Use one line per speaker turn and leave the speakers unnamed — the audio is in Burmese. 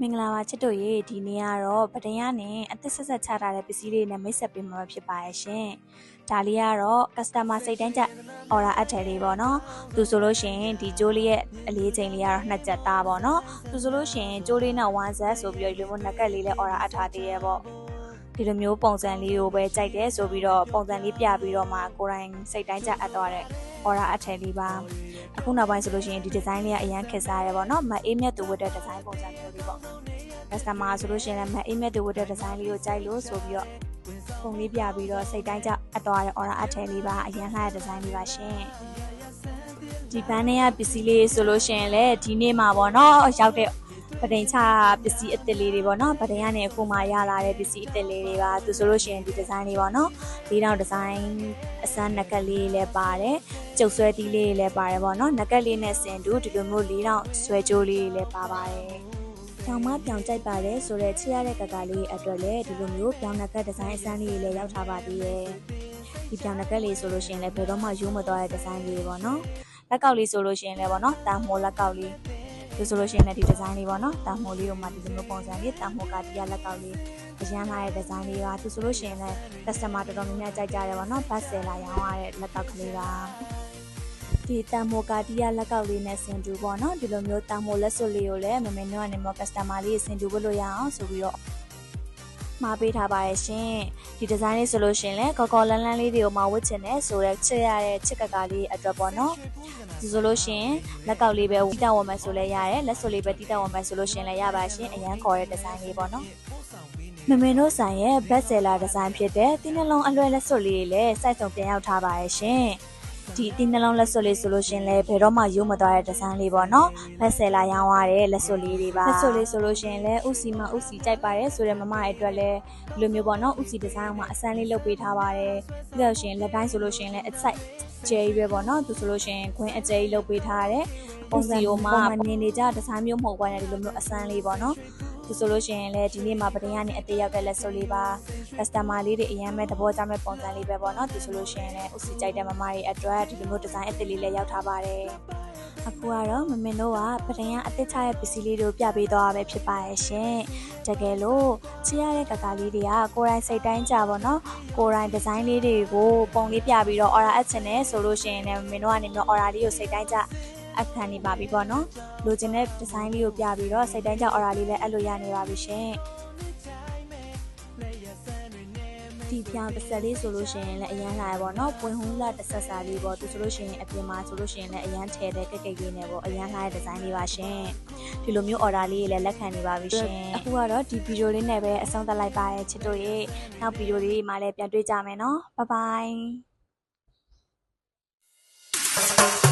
မင်္ဂလာပါချစ်တို့ရေဒီနေ့ကတော့ဗဒင်ရနဲ့အသက်ဆက်ဆက်ချထားတဲ့ပစ္စည်းလေးနဲ့မိတ်ဆက်ပေးမှာဖြစ်ပါရဲ့ရှင်ဒါလေးကတော့ customer စိတ်တိုင်းကြ order အပ်တယ်လေးပေါ့နော်သူဆိုလို့ရှိရင်ဒီကြိုးလေးရဲ့အလေးချိန်လေးကတော့နှစ်ကြက်သားပေါ့နော်သူဆိုလို့ရှိရင်ကြိုးလေးနဲ့1 set ဆိုပြီးတော့ဒီလိုမျိုးနက်ကက်လေးလည်း order အပ်ထားသေးရဲ့ပေါ့ဒီလိုမျိုးပုံစံလေးကိုပဲကြိုက်တယ်ဆိုပြီးတော့ပုံစံလေးပြပြီးတော့မှကိုယ်တိုင်စိတ်တိုင်းကြအပ်သွားတဲ့ order အပ်တယ်လေးပါအခုနောက်ပိုင်းဆိုလို့ရှိရင်ဒီ design လေးကအရန်ခက်စားရပေါ့နော်မအေးမြတ်သူဝတ်တဲ့ design ပုံစံမျိုးလေးပေါ့ customer ဆိုလို့ရှိရင်လည်းမအေးမြတ်သူဝတ်တဲ့ design လေးကိုကြိုက်လို့ဆိုပြီးတော့ပုံလေးပြပြီးတော့စိတ်တိုင်းကြအပ်သွားတဲ့ order အပ်တယ်လေးပါအရန်လှတဲ့ design လေးပါရှင်ဒီဘန်းနဲ့ကပစ္စည်းလေးဆိုလို့ရှိရင်လည်းဒီနေ့မှာပေါ့နော်ရောက်တဲ့ပဒိန်ချပစ္စည်းအစ်စ်လေးတွေပေါ့နော်ပဒိန်ကနေအခုမှရလာတဲ့ပစ္စည်းအစ်စ်လေးတွေပါသူဆိုလို့ရှိရင်ဒီဒီဇိုင်းလေးပေါ့နော်လေးတောင်ဒီဇိုင်းအစမ်းနက်ကလေးလည်းပါတယ် ကျုပ်ဆွဲတီးလေးလည်းပါတယ်ပေါ့နော်နက်ကလေးနဲ့ဆင်တူဒီလိုမျိုးလေးတောင်ဆွဲကြိုးလေးလည်းပါပါတယ်ပြောင်မပြောင်ကြိုက်ပါတယ်ဆိုတော့ချရတဲ့ကကလေးအတွက်လည်းဒီလိုမျိုးပြောင်နက်ကဒီဇိုင်းအစမ်းလေးလည်းရောက်ထားပါသေးရဲ့ဒီပြောင်နက်ကလေးဆိုလို့ရှိရင်လည်းဘယ်တော့မှယူမသွားတဲ့ဒီဇိုင်းလေးပေါ့နော်လက်ကောက်လေးဆိုလို့ရှိရင်လည်းပေါ့နော်တာမောလက်ကောက်လေးဒီဆိုလို့ရှိရင်လည်းဒီဒီဇိုင်းလေးပေါ့နော်တာမိုးလေးကိုမှဒီလိုမျိုးပုံစံလေးတာမိုးကဒီရလက်ကောက်လေးအရန်လာတဲ့ဒီဇိုင်းလေးပါသူဆိုလို့ရှိရင်လည်း customer တော်တော်များများကြိုက်ကြတယ်ပေါ့နော်ဘတ်ဆယ်လာရောင်းရတဲ့လက်ကောက်ကလေးပါ ဒီတမ်မိုကာတီယာလက်ကောက်လေးနဲ့ဆင်တူပေါ့နော်ဒီလိုမျိုးတမ်မိုလက်စွပ်လေးကိုလည်းမမေတို့ကနေမ customer လေးဆင်တူဖို့လို့ရအောင်ဆိုပြီးတော့မှာပေးထားပါရဲ့ရှင်ဒီဒီဇိုင်းလေးဆိုလို့ရှင်လဲကော်ကော်လန်းလန်းလေးတွေကိုမဝတ်ချင်တယ်ဆိုတော့ချစ်ရတဲ့ချစ်ကကလေးအတွက်ပေါ့နော်ဒီဆိုလို့ရှင်လက်ကောက်လေးပဲဝီတောင်းဝမယ်ဆိုလဲရတယ်လက်စွပ်လေးပဲတီးတောင်းဝမယ်ဆိုလို့ရှင်လဲရပါရှင်အရန်ခေါ်တဲ့ဒီဇိုင်းလေးပေါ့နော်မမင်းတို့ဆိုင်ရဲ့ best seller design ဖြစ်တဲ့တင်းနှလုံးအလွယ်လက်စွပ်လေးလည်းစိုက်စုံပြန်ရောက်ထားပါရဲ့ရှင် ဒီတင်းနှလုံးလက်စွပ်လေးဆိုလို့ရှင်လဲဘယ်တော့မှရုံးမသွားတဲ့ဒီဇိုင်းလေးပေါ့နော်ဘက်ဆယ်လာရောင်းရတဲ့လက်စွပ်လေးတွေပါလက်စွပ်လေးဆိုလို့ရှင်လဲဥစီမဥစီကြိုက်ပါတယ်ဆိုတဲ့မမရဲ့အတွက်လဲဒီလိုမျိုးပေါ့နော်ဥစီဒီဇိုင်းမှာအစမ်းလေးလုပ်ပေးထားပါတယ်ပြီးတော့ရှင်လက်တိုင်းဆိုလို့ရှင်လဲအစိုက်ကျဲကြီးပဲပေါ့နော်သူဆိုလို့ရှင်ခွင်းအကျဲကြီးလုပ်ပေးထားရတယ်ပုံစီကိုမှနေနေကြဒီဇိုင်းမျိုးမဟုတ်ပါနဲ့ဒီလိုမျိုးအစမ်းလေးပေါ့နော် ဒီဆိုလို့ရှိရင်လည်းဒီနေ့မှာပဒင်းကနေအသေးရောက်တဲ့လက်စုပ်လေးပါ customer လေးတွေအရင်မဲ့သဘောကျမဲ့ပုံစံလေးပဲပေါ့နော်ဒီဆိုလို့ရှိရင်လည်းဥစီကြိုက်တဲ့မမတွေအတွက်ဒီလိုမျိုးဒီဇိုင်းအသေးလေးလည်းရောက်ထားပါတယ်အခုကတော့မမင်တို့ကပဒင်းကအသစ်ချရဲ့ပစ္စည်းလေးတို့ပြပေးသွားတာပဲဖြစ်ပါရဲ့ရှင်တကယ်လို့ချရတဲ့ကကာလေးတွေကကိုယ်တိုင်စိတ်တိုင်းကြပါတော့ကိုယ်တိုင်ဒီဇိုင်းလေးတွေကိုပုံလေးပြပြီးတော့ order အပ်ချင်တယ်ဆိုလို့ရှိရင်လည်းမမင်တို့ကနေမျိုး order လေးကိုစိတ်တိုင်းကြ အပ်ခံနေပါပြီပေါ့နော်လိုချင်တဲ့ design လေးကိုပြပြီးတော့စိတ်တန်းကြောက် aura လေးလည်းအပ်လို့ရနေပါပြီရှင်ဒီပြောင်တစ်ဆက်လေးဆိုလို့ရှိရင်လည်းအရန်လာရပေါ့နော်ပွင့်ဟူးလာတစ်ဆက်စာလေးပေါ့သူဆိုလို့ရှိရင်အပြင်မှာဆိုလို့ရှိရင်လည်းအရန်ထဲတဲ့ကက်ကက်လေးနဲ့ပေါ့အရန်လာတဲ့ဒီဇိုင်းလေးပါရှင်ဒီလိုမျိုး order လေးတွေလည်းလက်ခံနေပါပြီရှင်အခုကတော့ဒီဗီဒီယိုလေးနဲ့ပဲအဆုံးသတ်လိုက်ပါရဲ့ချစ်တို့ရေနောက်ဗီဒီယိုလေးမှာလည်းပြန်တွေ့ကြမယ်နော်ဘိုင်ဘိုင်